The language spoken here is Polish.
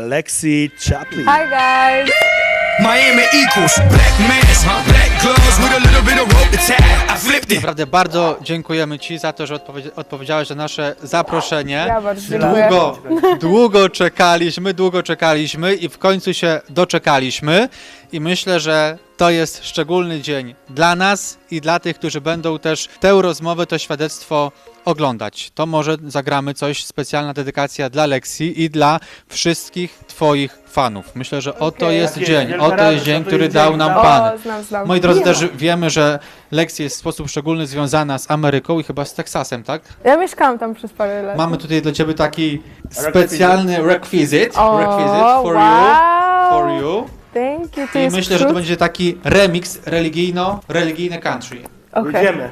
Lexi Chaplin. Hi guys! Miami equals black mask, black gloves with a little bit of rope tie. I flipped it. Naprawdę bardzo dziękujemy Ci za to, że odpowiedzi- odpowiedziałeś na nasze zaproszenie. Ja bardzo dziękuję. Długo, długo czekaliśmy, długo czekaliśmy i w końcu się doczekaliśmy. I myślę, że to jest szczególny dzień dla nas i dla tych, którzy będą też tę rozmowę, to świadectwo oglądać. To może zagramy coś, specjalna dedykacja dla Lexi i dla wszystkich Twoich fanów. Myślę, że oto Okej. jest jest, dzień, oto jest radość, dzień, oto który jest dał dzień, nam. Pan. O, znam, znam. Moi drodzy, też wiemy, że Lexi jest w sposób szczególny związana z Ameryką i chyba z Teksasem, tak? Ja mieszkałam tam przez parę lat. Mamy tutaj dla Ciebie taki specjalny requisite, requisite for wow. you, for you. Thank you. To I jest myślę, że to będzie taki remix religijno, religijny country. Okej. Idziemy.